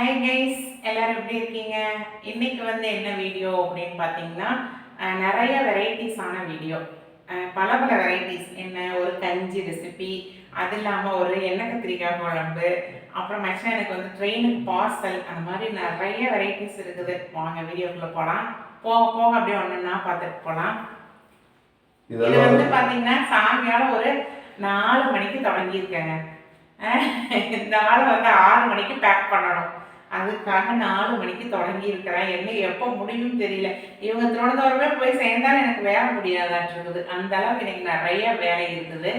Hi guys எல்லாரும் எப்படி இருக்கீங்க? இன்னைக்கு வந்து என்ன வீடியோ அப்படின்னு பார்த்தீங்கன்னா நிறைய வெரைட்டிஸான வீடியோ பல பல வெரைட்டிஸ் என்ன ஒரு கஞ்சி ரெசிபி அது இல்லாமல் ஒரு எண்ணெய் கத்திரிக்காய் குழம்பு அப்புறம் மேக்ஸிமம் எனக்கு வந்து ட்ரெயினுக்கு பார்சல் அந்த மாதிரி நிறைய வெரைட்டிஸ் இருக்குது. வாங்க வீடியோக்குள்ளே போகலாம் போக போக அப்படியே ஒன்றுன்னா பார்த்துட்டு போகலாம் இது வந்து பாத்தீங்கன்னா சாயங்காலம் ஒரு நாலு மணிக்கு தொடங்கியிருக்கேங்க. இந்த ஆள் வந்து ஆறு மணிக்கு பேக் பண்ணணும். அதுக்காக நாலு மணிக்கு தொடங்கி இருக்கிறேன். என்ன எப்போ முடியும்னு தெரியல. இவங்க திருவனந்தபுரமே போய் சேர்ந்தாலும் எனக்கு வேலை முடியாதாட்டு இருக்குது. அந்த அளவுக்கு எனக்கு நிறைய வேலை இருக்குது.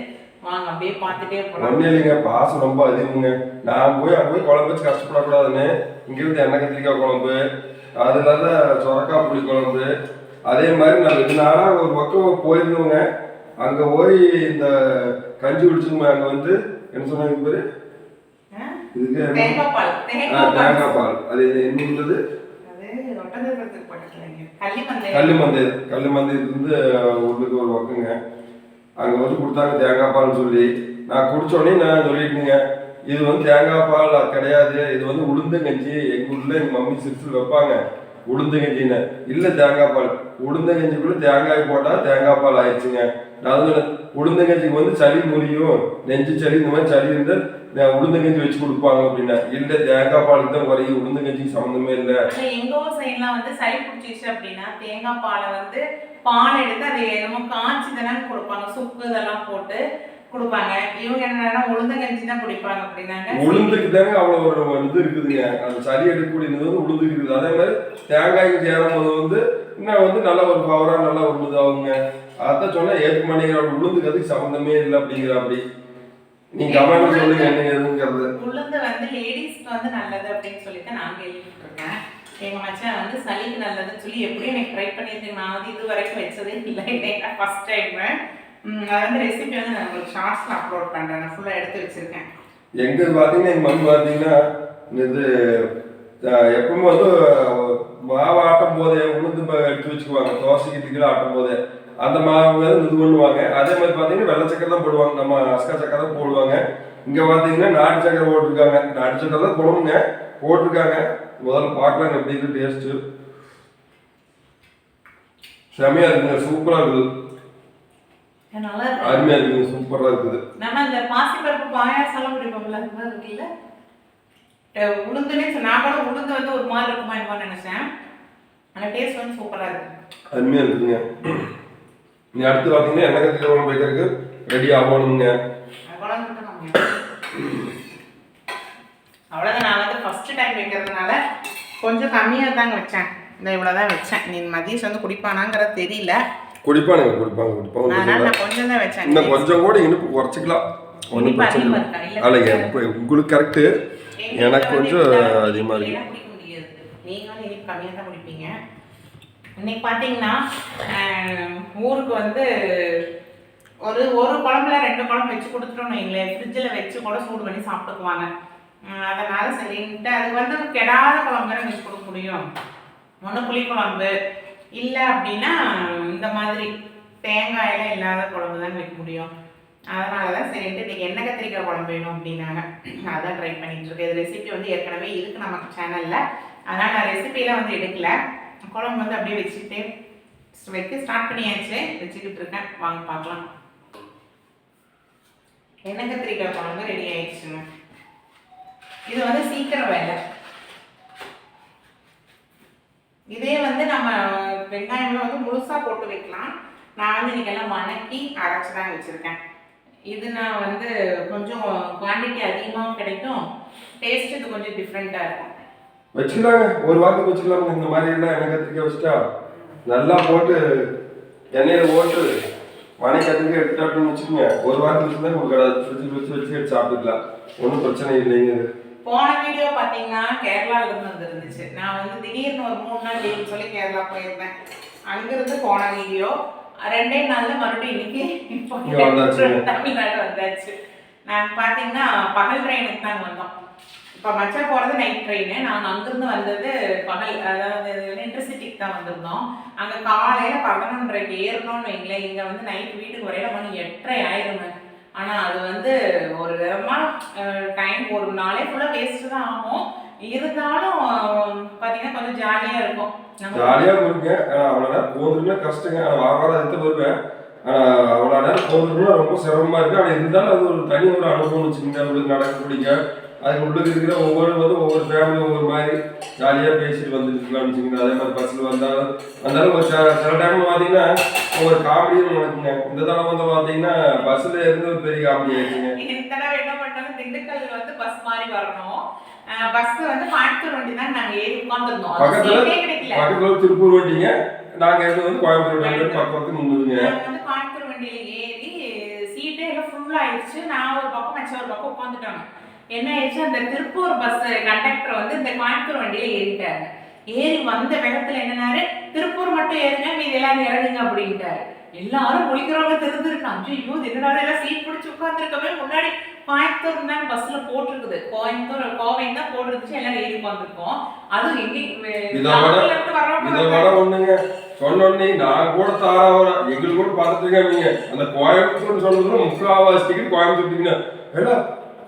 வாங்க அப்படியே பார்த்துட்டே போகலாம் ஒன்றும் இல்லைங்க. பாசம் ரொம்ப அதிகங்க. நான் போய் அங்கே போய் குழம்பு வச்சு கஷ்டப்படக்கூடாதுன்னு இங்கிருந்து எண்ணெய் கத்திரிக்காய் குழம்பு அது இல்லாத சொரக்காய் புளி குழம்பு. அதே மாதிரி நான் ரெண்டு நாளாக ஒரு பக்கம் போயிருந்தோங்க. அங்கே போய் இந்த கஞ்சி குடிச்சுங்க அங்கே வந்து என்ன சொன்னாங்க பேர் இதுக்கு? தேங்காய் பால் தேங்காய் பால் அது என்ன இருந்தது? அது ஒட்டந்தபுரத்துக்கு பக்கத்துலங்க கள்ளிமந்தை கல் மந்தை கல் மந்தையிலிருந்து உள்ளுக்கு ஒரு பக்கங்க. அங்கே வந்து கொடுத்தாங்க தேங்காய் பால்னு சொல்லி. நான் குடிச்ச உடனே நான் சொல்லிட்டேங்க இது வந்து தேங்காய் பால் கிடையாது. இது வந்து உளுந்து கஞ்சி. எங்கள் ஊரில் எங்கள் மம்மி சிறுசில் வைப்பாங்க. உளுந்து கஞ்சின்னு. இல்லை தேங்காய் பால். உளுந்த கஞ்சிக்குள்ள தேங்காய் போட்டால் தேங்காய் பால் ஆயிடுச்சுங்க. நான் உளுந்து கஞ்சிக்கு வந்து சளி முறியும். நெஞ்சு சளி இந்த மாதிரி சளி இருந்தால் உளுந்து கஞ்சி வச்சு கொடுப்பாங்க அப்படின்னா. இல்லை தேங்காய் பால் தான் குறையும். உளுந்து கஞ்சி சம்மந்தமே இல்லை. எங்க ஊர் சைட்லாம் வந்து சளி பிடிச்சிச்சு அப்படின்னா தேங்காய் பாலை வந்து பால் எடுத்து அதை என்னமோ காய்ச்சி தானே கொடுப்பாங்க. சுக்கு இதெல்லாம் போட்டு. கொடுப்பாங்க. இவங்க என்னன்னா உளுந்த கஞ்சி தான் குடிப்பாங்க அப்படின்னாங்க. உளுந்துக்கு தாங்க அவ்வளோ ஒரு இது இருக்குதுங்க. அந்த சளி எடுக்கக்கூடியது வந்து உளுந்துக்கு இருக்குது. அதே மாதிரி தேங்காய்க்கு சேரும் வந்து இன்னும் வந்து நல்ல ஒரு பவராக நல்ல ஒரு இதாகுங்க. அதான் சொன்னால் ஏற்க மாட்டேங்கிற உளுந்துக்கு அதுக்கு சம்மந்தமே இல்லை அப்படிங்கிற அப்படி நீங்க கமெண்ட் சொல்லுங்க என்ன எதுங்கிறது உளுந்து வந்து லேடிஸ்க்கு வந்து நல்லது அப்படின்னு சொல்லிட்டு நான் கேள்விப்பட்டிருக்கேன். எங்க மச்சான் வந்து சளிக்கு நல்லதுன்னு சொல்லி எப்படியும் எனக்கு ட்ரை பண்ணியிருக்கேன் நான் வந்து இது வரைக்கும் வச்சதே இல்லை. ஃபர்ஸ்ட் டைம் அது வந்து ரெசிபி வந்து நான் உங்களுக்கு ஷார்ட்ஸில் அப்லோட் பண்ணுறேன் நான் ஃபுல்லாக எடுத்து வச்சிருக்கேன். எங்க பார்த்தீங்கன்னா எங்கள் மண் பார்த்தீங்கன்னா இது எப்பவும் வந்து மாவு ஆட்டும் போதே உளுந்து எடுத்து வச்சுக்குவாங்க. தோசைக்கு இதுக்கு ஆட்டும் போதே. அந்த மாவு இது பண்ணுவாங்க. அதே மாதிரி பார்த்தீங்கன்னா வெள்ளை சக்கரை தான் போடுவாங்க. நம்ம அஸ்கா சக்கரை தான் போடுவாங்க. இங்கே பார்த்தீங்கன்னா நாட்டு சக்கரை போட்டிருக்காங்க. நாட்டு சக்கரை தான் போடணுங்க. போட்டிருக்காங்க. முதல்ல பார்க்கலாம் எப்படி இருக்கு டேஸ்ட்டு செமையாக இருக்குங்க. சூப்பராக இருக்குது. நல்லா இருக்கு. அருமையாக இருக்குங்க சூப்பராக இருக்குது. நம்ம இந்த பாசிப்பருப்பு பாயாசம்லாம் குடிப்போம்ல அது மாதிரி இருக்குல்ல உளுந்துனே நான் கூட உளுந்து வந்து ஒரு மாதிரி இருக்குமா என்னமோ நினைச்சேன். ஆனால் டேஸ்ட் வந்து சூப்பரா இருக்கு. அருமையாக இருக்குங்க. நீ அடுத்து பார்த்தீங்கன்னா எண்ணெய் கத்திரிக்காய் குழம்பு வைக்கிறதுக்கு ரெடி ஆகணுங்க. அவ்வளோதான் நான் வந்து ஃபர்ஸ்ட் டைம் வைக்கிறதுனால கொஞ்சம் கம்மியாக தாங்க வச்சேன். இந்த இவ்வளோ தான் வச்சேன். நீ மதியம் வந்து குடிப்பானாங்கிறது தெரியல. குடிப்பானுங்க குடிப்பாங்க குடிப்பாங்க. கொஞ்சம் தான் இன்னும் கொஞ்சம் கூட இனிப்பு குறைச்சிக்கலாம் ஒன்றும் பிரச்சனை இல்லை? இல்ல, உங்களுக்கு கரெக்டு எனக்கு கொஞ்சம் இந்த அளவுக்கு அதிகமா இனிப்பு இருக்கு. இல்லைன்னா குடிக்க முடியாது? நீங்க வந்து இனிப்பு கம்மியாக தான் குடிப்பீங்க. இன்னைக்கு பார்த்தீங்கன்னா ஊருக்கு வந்து ஒரு ஒரு குழம்புல ரெண்டு குழம்பு வச்சு கொடுத்துட்டோம்னு வைங்களேன். ஃப்ரிட்ஜில் வச்சு கூட சூடு பண்ணி சாப்பிட்டுக்குவாங்க. அதனால சரின்ட்டு அது வந்து கெடாத குழம்பு வச்சு கொடுக்க முடியும். ஒன்று புளிக்குழம்பு இல்லை அப்படின்னா இந்த மாதிரி தேங்காயெல்லாம் இல்லாத குழம்பு தான் வைக்க முடியும். அதனால தான் சரின்ட்டு இன்றைக்கி எண்ணெய் கத்திரிக்காய் குழம்பு வேணும் அப்படின்னாங்க. அதான் ட்ரை பண்ணிட்டு இருக்கேன். இது ரெசிபி வந்து ஏற்கனவே இருக்கு நமக்கு சேனலில் அதனால் நான் ரெசிபிலாம் வந்து எடுக்கல. குழம்பு வந்து அப்படியே வச்சுட்டு வைக்க ஸ்டார்ட் பண்ணியாச்சு. வச்சுக்கிட்டு இருக்கேன். வாங்க பார்க்கலாம். எண்ணெய் கத்திரிக்காய் குழம்பு ரெடி ஆயிடுச்சுங்க? இது வந்து சீக்கிரம் வேலை. இதே வந்து நம்ம வெங்காயம்லாம் வந்து முழுசாக போட்டு வைக்கலாம். நான் வந்து இன்றைக்கெல்லாம் வணக்கி அரைச்சி தான் வச்சுருக்கேன். இது நான் வந்து கொஞ்சம் குவான்டிட்டி அதிகமாகவும் கிடைக்கும். டேஸ்ட் இது கொஞ்சம் டிஃப்ரெண்ட்டாக இருக்கும். வச்சுக்கலாங்க. ஒரு வாரத்துக்கு வச்சுக்கலாம் இந்த மாதிரி எல்லாம் எண்ணெய் கத்திரிக்காய் வச்சுட்டா நல்லா போட்டு எண்ணெயில் போட்டு மனை கத்திரிக்காய் எடுத்துட்டாட்டுன்னு வச்சுக்கோங்க. ஒரு வாரத்துக்கு வச்சுருந்தா உங்களுக்கு ஃப்ரிட்ஜில் வச்சு வச்சு எடுத்து சாப்பிட்டுக்கலாம். ஒன்றும் பிரச்சனை இல்லைங்க. போன வீடியோ பார்த்தீங்கன்னா கேரளால இருந்து வந்துருந்துச்சு. நான் வந்து திடீர்னு ஒரு மூணு நாள் லீவ் சொல்லி கேரளா போயிருந்தேன். அங்கிருந்து போன வீடியோ. ரெண்டே நாள்ல மறுபடியும் இன்னைக்கு. தமிழ்நாடு வந்தாச்சு. நான் பார்த்தீங்கன்னா பகல் ட்ரெயினுக்கு தான் வந்தோம். இப்போ மச்சா போகிறது நைட் ட்ரெயின் நாங்கள் அங்கிருந்து வந்தது பகல். அதாவது இன்டர்சிட்டிக்கு தான் வந்திருந்தோம். அங்கே காலையில் பதினொன்றரைக்கு ஏறணும்னு வைங்களேன். இங்கே வந்து நைட் வீட்டுக்கு வரையில மணி எட்டரை ஆயிருங்க. ஆனால் அது வந்து ஒரு விதமாக டைம் ஒரு நாளே ஃபுல்லாக வேஸ்ட்டு தான் ஆகும். இருந்தாலும் பார்த்தீங்கன்னா கொஞ்சம் ஜாலியாக இருக்கும். ஜாலியாக ஜாலியா இருக்குங்க ஆனா அவ்வளவு நேரம் போதுன்னா கஷ்டங்க வார வாரம் எடுத்து வருவேன் ஆனா அவ்வளவு நேரம் போதுன்னா ரொம்ப சிரமமா இருக்கு. ஆனா இருந்தாலும் அது ஒரு தனி ஒரு அனுபவம் வச்சுக்கோங்க உங்களுக்கு நடக்க பிடிக்க அதுக்கு உள்ளுக்கு இருக்கிற ஒவ்வொரு வந்து ஒவ்வொரு ஃபேமிலி ஒவ்வொரு மாதிரி ஜாலியா பேசிட்டு வந்துருக்கலாம்னு வச்சுக்கோங்க அதே மாதிரி பஸ்ல வந்தாலும் வந்தாலும் ஒரு சில டைம்ல பாத்தீங்கன்னா ஒவ்வொரு காமெடியும் நடக்குங்க இந்த தடவை வந்து பாத்தீங்கன்னா பஸ்ல இருந்து ஒரு பெரிய காமெடி ஆயிடுச்சுங்க. இந்த தடவை என்ன பண்ணாங்க திண்டுக்கல் வந்து பஸ் மாதிரி வரணும். பஸ் வந்து கோயம்புத்தூர் வண்டி தான் நாங்க ஏறி உட்காந்துருந்தோம் அது பக்கத்துல? திருப்பூர் வண்டிங்க. நாங்க இருந்து வந்து கோயம்புத்தூர் வண்டி நாங்க வந்து கோயம்புத்தூர் வண்டியில ஏறி சீட்டே எல்லாம் ஃபுல் ஆயிடுச்சு. நான் ஒரு பக்கம் மச்ச ஒரு பக்கம் உட்காந்துட்டாங்க என்ன ஆயிடுச்சு? அந்த திருப்பூர் பஸ் கண்டக்டர் வந்து இந்த கோயம்புத்தூர் வண்டியில ஏறிட்டாங்க ஏறி வந்த வேகத்துல என்னன்னாரு? திருப்பூர் மட்டும் ஏறுங்க மீதி எல்லாரும் இறங்குங்க அப்படின்ட்டாரு. எல்லாரும் குளிக்கிறவங்க தெரிஞ்சிருக்காங்க ஐயோ என்னடா எல்லாம் சீட் பிடிச்சி உட்காந்துருக்கவே முன்னாடி கோயம்புத்தூர் தான் பஸ்ல போட்டிருக்குது. கோயம்புத்தூர் கோவை தான் போட்டிருந்துச்சு. எல்லாரும் ஏறி உட்காந்துருக்கோம் அதுவும் எங்க சொன்னோடனே நான் கூட தாராவரா எங்களுக்கு கூட பார்த்துருக்காங்க அந்த கோயம்புத்தூர் சொன்னதுல முக்காவாசி டிக்கெட் கோயம்புத்தூர் டிக்கெட் ஏடா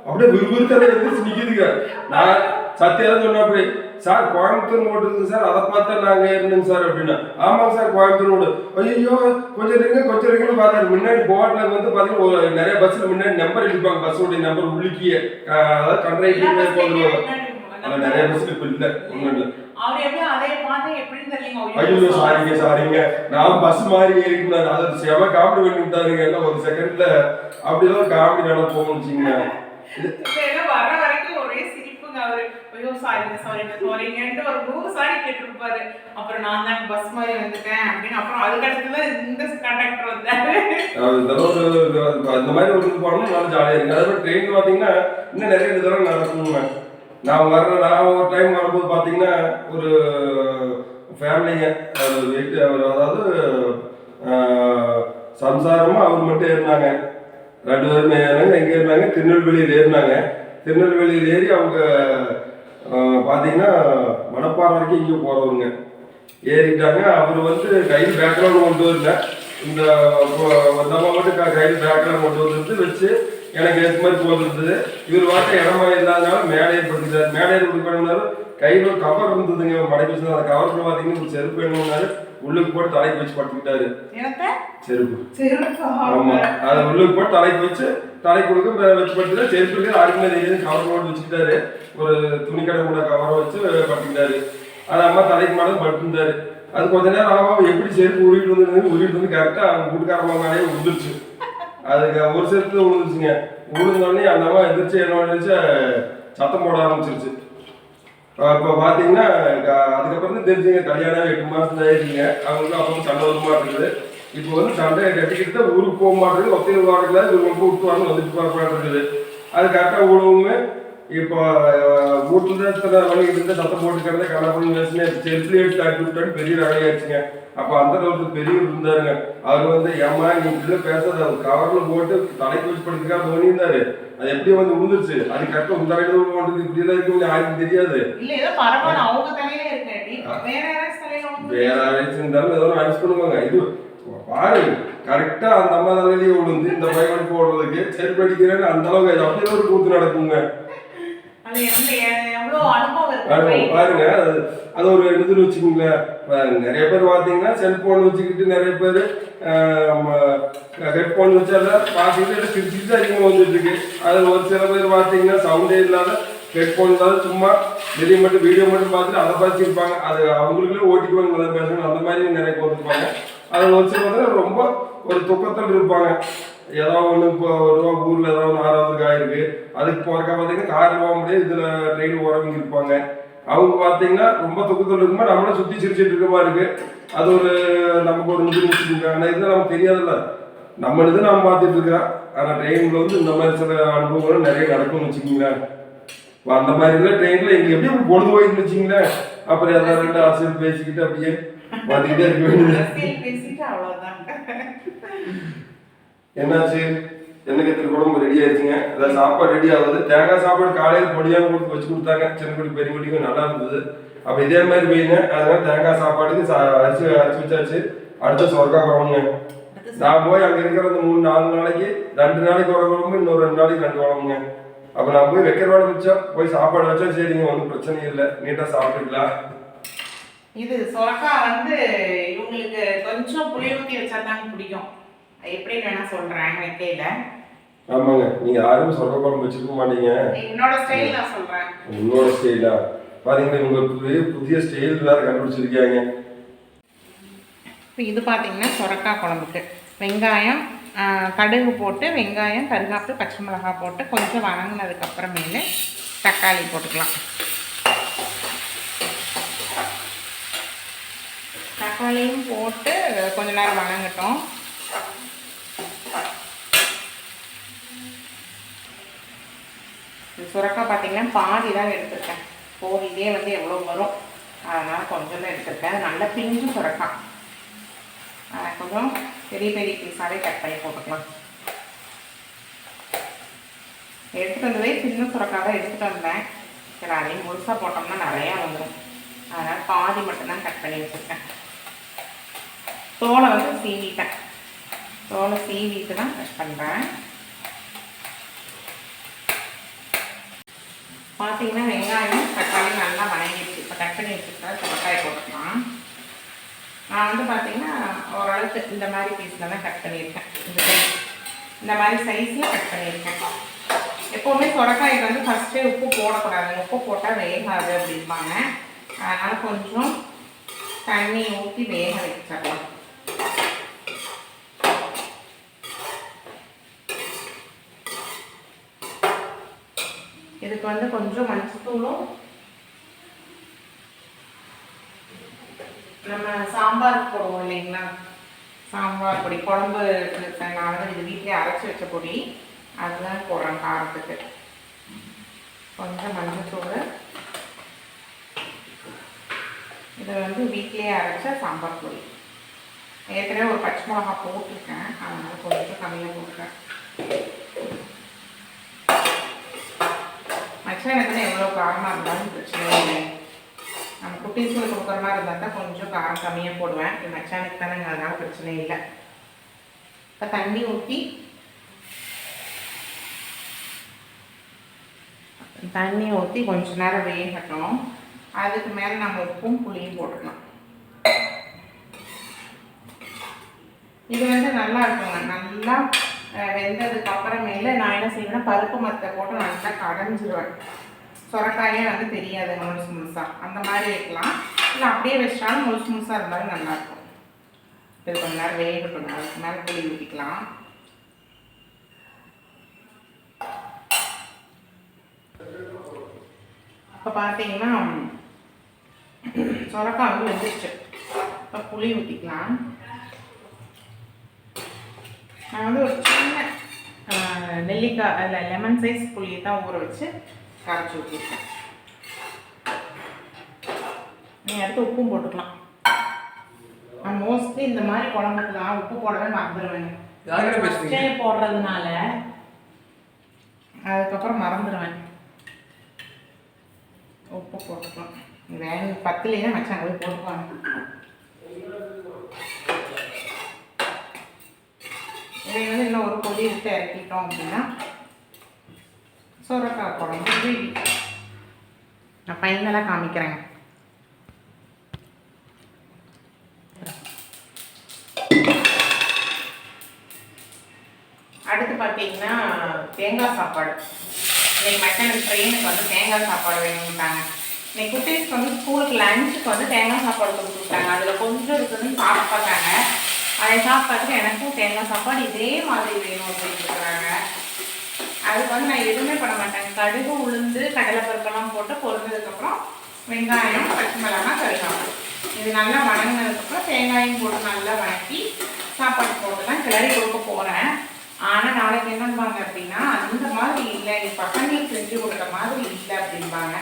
அப்படியே விறுவிறுத்தாலே எந்திரிச்சு நிக்குதுங்க. நான் சத்தியா சொன்ன அப்படி சார் கோயம்புத்தூர் ஓட்டுருக்கு சார் அதை பார்த்தா நாங்க இருந்தோங்க சார்? அப்படின்னா. ஆமாங்க சார் கோயம்புத்தூர் ஓடு ஐயோ கொஞ்சம் இருங்க கொஞ்சம் இருங்கன்னு பார்த்தாரு. முன்னாடி போர்ட்ல வந்து பாத்தீங்கன்னா நிறைய பஸ்ல முன்னாடி நம்பர் எழுதிப்பாங்க. பஸ்ஸோட நம்பர் உள்ளிக்கியே அதாவது கண்ட்ரைக்கு போடுவாங்க ஆனா நிறைய பஸ்ல இப்ப இல்ல ஒண்ணும் இல்ல ஐயோ சாரிங்க சாரிங்க. நான் பஸ் மாறி ஏறிக்கணும் அது செம காமெடி பண்ணி விட்டாருங்க எல்லாம் ஒரு செகண்ட்ல அப்படிதான் காமெடி நல்லா போகணுச்சுங்க வர வரைக்கும் ஒரே சிரிப்புங்க அவரு ஐயோ சாரிங்க சாரிங்க சாரிங்கன்ட்டு ஒரு நூறு சாரி கேட்டிருப்பாரு அப்புறம் நான் தான் பஸ் மாதிரி வந்துட்டேன் அப்படின்னு அப்புறம் அதுக்கு அடுத்துதான் இந்த கண்டக்டர் வந்தாரு இதெல்லாம் ஒரு அந்த மாதிரி ஒரு இது போனோம்னா நல்லா ஜாலியா இருக்கு அதே மாதிரி ட்ரெயின் பாத்தீங்கன்னா இன்னும் நிறைய இதெல்லாம் நடக்குங்க நான் வர்ற நான் ஒரு டைம் வரும்போது பாத்தீங்கன்னா ஒரு ஃபேமிலிங்க அவர் வீட்டு அவர் அதாவது சம்சாரமும் சம்சாரமா அவர் மட்டும் இருந்தாங்க ரெண்டு பேருமே ஏறினாங்க எங்கே ஏறினாங்க திருநெல்வேலியில் ஏறினாங்க. திருநெல்வேலியில் ஏறி அவங்க பார்த்தீங்கன்னா மணப்பாறை வரைக்கும் இங்கே போகிறவங்க ஏறிட்டாங்க அவர் வந்து கையில் பேக்ரவுண்ட் கொண்டு வரல. இந்த இப்போ நம்ம மட்டும் கையில் பேக்ரவுண்ட் கொண்டு வந்து வச்சு எனக்கு ஏற்ற மாதிரி போட்டுருந்தது இவர் வாட்டை இடமா இல்லாதனால மேலே படுத்துட்டார் மேலே படுத்தினாரு கையில் ஒரு கவர் இருந்ததுங்க மடக்கி வச்சு அந்த கவருக்குள்ள பார்த்தீங்கன்னா செருப்பு வேணும்னாலும் உள்ளுக்கு போட்டு தலைக்கு வச்சு படுத்துக்கிட்டாரு. செருப்பு. ஆமா. அதை உள்ளுக்கு போட்டு தலைக்கு வச்சு தலை கொடுக்க வச்சு படுத்துட்டு செருப்பு யாருக்குமே தெரியாது கவர் போட்டு வச்சுக்கிட்டாரு. ஒரு துணிக்கடை கூட கவரை வச்சு படுத்துக்கிட்டாரு. அது அம்மா தலைக்கு மேலே படுத்திருந்தாரு. அது கொஞ்ச நேரம் ஆகும் எப்படி செருப்பு உருவிட்டு வந்து உருவிட்டு வந்து கரெக்டாக அவங்க வீட்டுக்காரம்மா மேலேயே விழுந்துருச்சு அதுக்கு ஒரு செருப்பு தான் விழுந்துச்சுங்க விழுந்தோடனே அந்த அம்மா எதிர்த்து என்ன பண்ணிச்சு சத்தம் போட ஆரம்பிச்சிருச்சு. இப்போ பார்த்தீங்கன்னா அதுக்கப்புறம் தெரிஞ்சுங்க கல்யாணம் எட்டு மாதம் தான் ஆயிருக்குங்க அவங்களுக்கு அப்போ சண்டை வருமா இருக்குது? இப்போ வந்து சண்டை கட்டிக்கிட்டு தான் ஊருக்கு போக மாட்டேங்குது. ஒத்தையில் வாடகை இவர் ரொம்ப விட்டு வரணும் வந்துட்டு போக இருக்குது. அது கரெக்டாக விடுவோங்க இப்போ வீட்டில் வழிகிட்டு இருந்து சத்தம் போட்டுக்கிறத கலப்பணம் பேசுனே செல்ஃபில் எடுத்து தாக்கி விட்டான்னு பெரிய வேலையாச்சுங்க. அப்போ அந்த அளவுக்கு பெரியவர் இருந்தாருங்க. அவர் வந்து ஏம்மா நீ இப்படி பேசாத அவர் கவரில் போட்டு தலைக்கு வச்சு படுத்துக்காம பண்ணியிருந்தாரு அது எப்படி வந்து விழுந்துருச்சு அது கரெக்டாக உங்க தலையில விழுந்து இப்படி எல்லாம் இருக்கு யாருக்கும் தெரியாது. வேற யாராச்சும் இருந்தாலும் ஏதோ அடிச்சு பண்ணுவாங்க இது பாரு கரெக்டா அந்த அம்மா தலையிலேயே விழுந்து இந்த பையன் போடுறதுக்கு சரி படிக்கிறேன்னு அந்த அளவுக்கு அப்படியே ஒரு கூத்து நடக்குங்க அது எந்த எவ்வளவு அனுபவம் பாருங்க, அது அது ஒரு இதுன்னு வச்சுக்கோங்களேன். நிறைய பேர் பார்த்தீங்கன்னா செல்போன் வச்சுக்கிட்டு நிறைய பேர் ஹெட்ஃபோன் வச்சாலும் பார்த்துக்கிட்டு சிரிச்சுட்டு அதிகமாக வந்துட்டு இருக்கு. அதில் ஒரு சில பேர் பார்த்தீங்கன்னா சவுண்டே இல்லாத ஹெட்ஃபோன் இல்லாத சும்மா வெளியே மட்டும் வீடியோ மட்டும் பார்த்துட்டு அதை பார்த்து இருப்பாங்க அது அவங்களுக்குள்ளே ஓட்டிக்குவாங்க நல்லா பேசணும் அந்த மாதிரி நிறைய பேர் இருப்பாங்க. அதில் ஒரு சில வந்து ரொம்ப ஒரு துக்கத்தில் இருப்பாங்க. ஏதோ ஒன்று இப்போ ஒரு ஊரில் ஏதோ ஒன்று ஆறாவது ஆயிருக்கு. அதுக்கு போகிறக்க பார்த்தீங்கன்னா காரில் போக முடியாது. இதில் ட்ரெயின் போகிறவங்க இருப்பாங்க. அவங்க பார்த்தீங்கன்னா ரொம்ப துக்கத்தில் இருக்கும்போது நம்மள சுற்றி சிரிச்சிட்டு இருக்க மாதிரி இருக்கு. அது ஒரு நமக்கு ஒரு முதிர் முடிச்சுருக்காங்க ஆனால் இது நமக்கு தெரியாதுல்ல. நம்ம இது நம்ம பார்த்துட்டு இருக்கிறோம். ஆனால் ட்ரெயினில் வந்து இந்த மாதிரி சில அனுபவங்களும் நிறைய நடக்கும்னு வச்சுக்கோங்களேன். அந்த மாதிரி இல்லை ட்ரெயினில் எங்களுக்கு எப்படி பொழுது போயிட்டு வச்சிங்களேன் அப்புறம் ஏதாவது ரெண்டு அரசியல் பேசிக்கிட்டு அப்படியே பார்த்துக்கிட்டே இருக்க வேண்டியது. என்னாச்சு? எனக்கு எத்தனை குழம்பு ரெடி ஆயிடுச்சுங்க. அதான் சாப்பாடு ரெடி ஆகுது. தேங்காய் சாப்பாடு காலையில் பொடியாக கொடுத்து வச்சு கொடுத்தாங்க. சின்னக்குடி பெரியக்குடிக்கும் நல்லா இருந்தது. அப்போ இதே மாதிரி வைங்க அதனால தேங்காய் சாப்பாடுக்கு சா அரிசி அரிசி வச்சாச்சு. அடுத்த சொர்க்கா குழம்புங்க. நான் போய் அங்கே இருக்கிற அந்த மூணு நாலு நாளைக்கு ரெண்டு நாளைக்கு ஒரு குழம்பு இன்னொரு ரெண்டு நாளைக்கு ரெண்டு குழம்புங்க. அப்போ நான் போய் வைக்கிறோட வச்சோம் போய் சாப்பாடு வச்சா சரிங்க ஒன்றும் பிரச்சனை இல்லை. நீட்டாக சாப்பிட்டுக்கலாம் இது சொரக்காய் வந்து இவங்களுக்கு கொஞ்சம் புளி ஊற்றி வச்சா தாங்க பிடிக்கும். எப்படின்னு வேணா சொல்றேன் வைக்கையில ஆமாங்க. நீங்கள் யாரும் சொல்ல குழம்பு வச்சிருக்க மாட்டீங்க. என்னோட ஸ்டைல் நான் சொல்றேன். உங்களோட ஸ்டைலா பாத்தீங்கன்னா உங்களுக்கு புதிய புதிய ஸ்டைல் வேற கண்டுபிடிச்சிருக்காங்க. இப்போ இது பார்த்தீங்கன்னா சொரக்காய் குழம்புக்கு. வெங்காயம் கடுகு போட்டு வெங்காயம் கருகாப்பில் பச்சை மிளகாய் போட்டு கொஞ்சம் வணங்கினதுக்கு அப்புறமேலு தக்காளி போட்டுக்கலாம். தக்காளியும் போட்டு கொஞ்ச நேரம் வணங்கட்டும் சுரக்காய் பார்த்தீங்கன்னா பாதி தான் எடுத்திருக்கேன். கோழிலே வந்து எவ்வளோ வரும்? அதனால் கொஞ்சம் தான் எடுத்திருக்கேன். அது நல்ல பிஞ்சு சுரக்காய் அதை கொஞ்சம் பெரிய பெரிய பீஸாகவே கட் பண்ணி போட்டுக்கலாம். எடுத்துகிட்டு வந்ததே சின்ன சுரக்காய் தான் எடுத்துகிட்டு வந்தேன். சரி அதையும் முழுசாக போட்டோம்னா நிறையா வந்துடும் அதனால் பாதி மட்டும்தான் கட் பண்ணி வச்சுருக்கேன். தோலை வந்து சீவிட்டேன். தோலை சீவிட்டு தான் கட் பண்ணுறேன் பார்த்தீங்கன்னா வெங்காயம் தக்காளி நல்லா வணங்கிடுச்சு. இப்போ கட் பண்ணி வச்சுருக்கேன் சுரக்காய் போட்டுக்கலாம். நான் வந்து பார்த்தீங்கன்னா ஓரளவுக்கு இந்த மாதிரி பீஸில் தான் கட் பண்ணியிருக்கேன். இந்த இந்த மாதிரி சைஸில் கட் பண்ணியிருக்கேன். எப்போவுமே சொரக்காய்க்கு வந்து ஃபஸ்ட்டே உப்பு போடக்கூடாது. உப்பு போட்டால் வேகாது அப்படிம்பாங்க. அதனால் கொஞ்சம் தண்ணி ஊற்றி வேக வச்சிடலாம். இதுக்கு வந்து கொஞ்சம் மஞ்சத்தூளும் நம்ம சாம்பார் போடுவோம் இல்லைங்களா? சாம்பார் பொடி குழம்பு நான் வந்து இது வீட்டிலே அரைச்சி வச்ச பொடி. அதுதான் போடுறேன் காரத்துக்கு. கொஞ்சம் மஞ்சத்தூள். இது வந்து வீட்டிலேயே அரைச்ச சாம்பார் பொடி. ஏற்கனவே ஒரு பச்சை மிளகா போட்டிருக்கேன். அதனால கொஞ்சம் கம்மியாக போட்டுருக்கேன். ஆக்சுவலாக எவ்வளோ காரமாக இருந்தாலும் பிரச்சனை இல்லை. நம்ம குட்டீஸ்க்கு கொடுக்குற மாதிரி இருந்தால் தான் கொஞ்சம் காரம் கம்மியாக போடுவேன். இப்போ மச்சானுக்கு தானே அதனால பிரச்சனை இல்லை. இப்போ தண்ணி ஊற்றி தண்ணி ஊற்றி கொஞ்ச நேரம் வேகட்டும். அதுக்கு மேலே நம்ம உப்பும் புளியும் போட்டுக்கலாம். இது வந்து நல்லா இருக்குங்க. நல்லா வெந்ததுக்கு அப்புறமேல நான் என்ன செய்வேன்னா பருப்பு மரத்தை போட்டு நல்லா கடைஞ்சிருவேன். சொரக்காயே வந்து தெரியாது முழுசு முழுசா. அந்த மாதிரி வைக்கலாம் இல்லை அப்படியே வச்சாலும் முழுசு முழுசா இருந்தாலும் நல்லா இருக்கும் இது கொஞ்ச நேரம் வேகட்டும் அதுக்கு மேலே புளி ஊற்றிக்கலாம் இப்போ பார்த்தீங்கன்னா சொரக்காய் வந்து வெந்துருச்சு. இப்போ புளி ஊற்றிக்கலாம் நான் வந்து ஒரு சின்ன நெல்லிக்காய் அதில் லெமன் சைஸ் புளியை தான் ஊற வச்சு கரைச்சி ஊற்றிருக்கேன் நீங்கள் அடுத்து உப்பும் போட்டுக்கலாம். நான் மோஸ்ட்லி இந்த மாதிரி குழம்புக்குலாம் உப்பு போடவே பச்சையை போடுறதுனால அதுக்கப்புறம் மறந்துடுவேன் உப்பு போட்டுக்கலாம். வேணும் பத்துலேயே மச்சான் போய் போட்டுக்குவாங்க இதை வந்து இன்னும் ஒரு கொதி விட்டு இறக்கிட்டோம் அப்படின்னா சுரக்காய் குழம்பு ரெடி. நான் ஃபைனலாக காமிக்கிறேங்க. அடுத்து பார்த்தீங்கன்னா தேங்காய் சாப்பாடு. இன்னைக்கு மட்டன் ட்ரெயினுக்கு வந்து தேங்காய் சாப்பாடு வேணும்ட்டாங்க. இன்னைக்கு குட்டீஸ்க்கு வந்து ஸ்கூலுக்கு லஞ்சுக்கு வந்து தேங்காய் சாப்பாடு கொடுத்துருக்காங்க அதில் கொஞ்சம் இருக்குதுன்னு பார்த்து பார்த்தாங்க அதை சாப்பாட்டுக்கு எனக்கும் தேங்காய் சாப்பாடு இதே மாதிரி வேணும் அப்படின்னு சொல்கிறாங்க அதுக்கு வந்து நான் எதுவுமே பண்ண மாட்டேன். கடுகு உளுந்து கடலைப்பருப்பெல்லாம் போட்டு பொருந்ததுக்கப்புறம் வெங்காயம் பச்சை மிளகாய் கருகாமல் இது நல்லா வணங்கினதுக்கப்புறம் தேங்காயும் போட்டு நல்லா வணக்கி சாப்பாடு போட்டு தான் கிளறி கொடுக்க போகிறேன் ஆனால் நாளைக்கு என்னம்பாங்க அப்படின்னா அந்த மாதிரி இல்லை நீ பசங்களுக்கு செஞ்சு கொடுத்த மாதிரி இல்லை அப்படிம்பாங்க.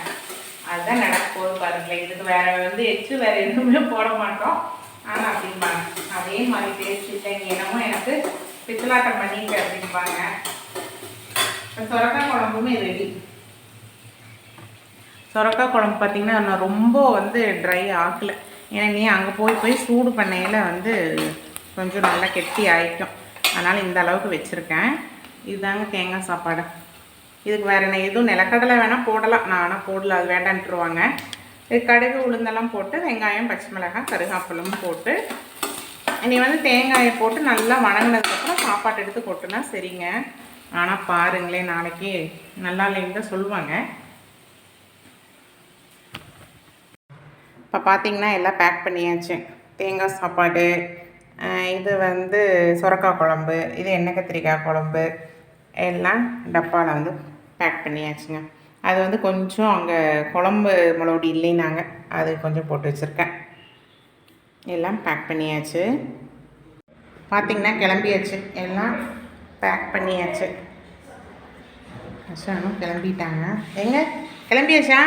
அதுதான் நடக்க போகுது பாருங்களேன். இதுக்கு வேற வந்து எச்சு வேற எதுவுமே போட மாட்டோம். ஆனால் அப்படிம்பாங்க. அதே மாதிரி பேசிட்டேன் இல்லை? நீ என்னமோ எனக்கு பித்தலாட்டம் பண்ணிட்டு அப்படிம்பாங்க. இப்போ சொரக்காய் குழம்புமே ரெடி சொரக்காய் குழம்பு பார்த்தீங்கன்னா நான் ரொம்ப வந்து ட்ரை ஆகலை ஏன்னா நீ அங்கே போய் போய் சூடு பண்ணையில் வந்து கொஞ்சம் நல்லா கெட்டி ஆயிக்கும் அதனால் இந்த அளவுக்கு வச்சுருக்கேன். இதுதாங்க தேங்காய் சாப்பாடு. இதுக்கு வேறு என்ன எதுவும் நிலக்கடலை வேணால் போடலாம். நான் ஆனால் போடல அது வேண்டான்ட்டுருவாங்க. இது கடுகு உளுந்தெல்லாம் போட்டு வெங்காயம் பச்சை மிளகாய் கருகாப்பிலும் போட்டு இனி வந்து தேங்காயை போட்டு நல்லா வணங்கினதுக்கப்புறம் சாப்பாட்டு எடுத்து கொட்டுனா சரிங்க. ஆனால் பாருங்களேன் நாளைக்கு நல்லா இல்லைன்னு தான் சொல்லுவாங்க. இப்போ பார்த்தீங்கன்னா எல்லாம் பேக் பண்ணியாச்சு. தேங்காய் சாப்பாடு இது வந்து சுரக்காய் குழம்பு இது எண்ணெய் கத்திரிக்காய் குழம்பு எல்லாம் டப்பாவில் வந்து பேக் பண்ணியாச்சுங்க. அது வந்து கொஞ்சம் அங்கே குழம்பு மிளகுடி இல்லைனாங்க அது கொஞ்சம் போட்டு வச்சுருக்கேன். எல்லாம் பேக் பண்ணியாச்சு. பார்த்தீங்கன்னா கிளம்பியாச்சு. எல்லாம் பேக் பண்ணியாச்சு. அஷானும் கிளம்பிட்டாங்க. எங்க? கிளம்பியாச்சா?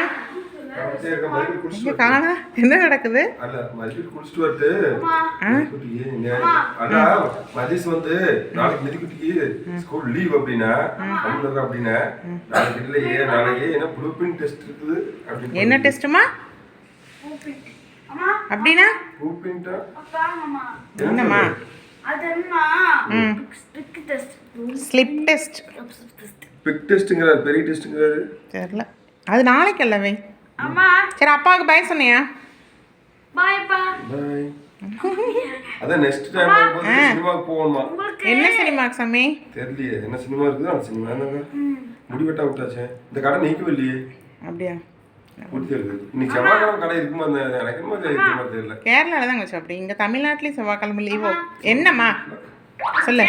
காணா? என்ன நடக்குது? மதியம் வந்து நாளைக்கு மிதிக்குட்டிக்கு ஸ்கூல் லீவ் அப்படின்னா தமிழர் அப்படின்னா நாளைக்கு இல்லையே நாளைக்கு என்ன ப்ளூ பிரிண்ட் டெஸ்ட் இருக்குது என்ன டெஸ்ட்டுமா அப்படின்னா? என்னம்மா? என்ன ஸ்லிப் டெஸ்ட் பிக் டெஸ்ட்டுங்கிறாரு பெரிய டெஸ்ட்டுங்கிறாரு தெரில அது நாளைக்கு அல்லவே அம்மா. சரி அப்பாவுக்கு பய சொன்னியா? பாய் அதான் நெக்ஸ்ட் டைம் வரும்போது சினிமாவுக்கு போகணுமா? உங்களுக்கு என்ன சினிமாக்கு சாமி? தெரியலையே. என்ன சினிமா இருக்குது அந்த சினிமா என்னங்க? முடிவெட்டா விட்டாச்சே. இந்த கடை நீக்கவே இல்லையே. அப்படியா? தான் வச்சு அப்படி இங்கே தமிழ்நாட்டிலையும் செவ்வாய்க்கிழமை லீவோ என்னம்மா? சொல்லு.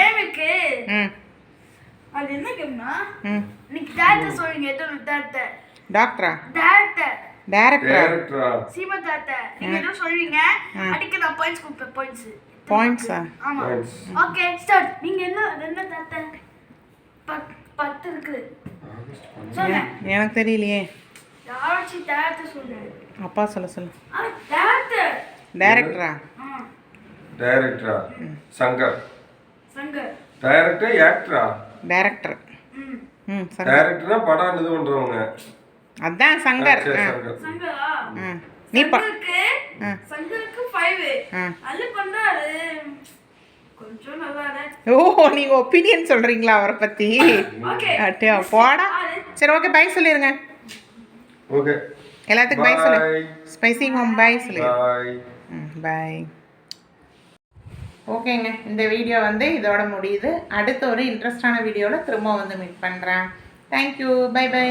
அது என்ன கேம்னா ம். இன்னைக்கு டேரக்டர் சொல்லுங்க எதோ டேரக்டர் டாக்டரா டேரக்டர் டேரக்டரா சீமா டேரக்டர் நீங்க ஏதோ சொல்லுவீங்க. அடிக்க நான் பாயிண்ட்ஸ் கொடுப்பேன் பாயிண்ட்ஸ் பாயிண்ட்ஸா ஆமா. ஓகே ஸ்டார்ட் நீங்க என்ன என்ன பத் பத்து இருக்கு. எனக்கு தெரியலையே. அப்பா சொல்ல சொல்லு. ஆ டேரக்டர் டேரக்டரா ஆ. டைரக்டரா சங்கர். சங்கர். டைரக்டர் ஆக்டரா டேரக்டர் ம். டைரக்டர்னா படம் இது பண்றவங்க. அதான் சங்கர். சங்கர். நீ சங்கருக்கு ஆ. சங்கருக்கு ஃபைவ் ஆ. அது பண்றாரு கொஞ்சம் நல்லா ஓ நீங்க ஒப்பீனியன் சொல்றீங்களா அவரை பத்தி? ஓகே அட்டே போடா. சரி ஓகே பை சொல்லிருங்க. ஓகே எல்லாத்துக்கும் பை சொல்லு. பாய் ஸ்பைசி ஹோம் பை சொல்லு. பாய் ம் பாய் ஓகேங்க இந்த வீடியோ வந்து இதோட முடியுது. அடுத்த ஒரு இன்ட்ரெஸ்டான வீடியோவில் திரும்ப வந்து மீட் பண்ணுறேன் தேங்க்யூ பை பை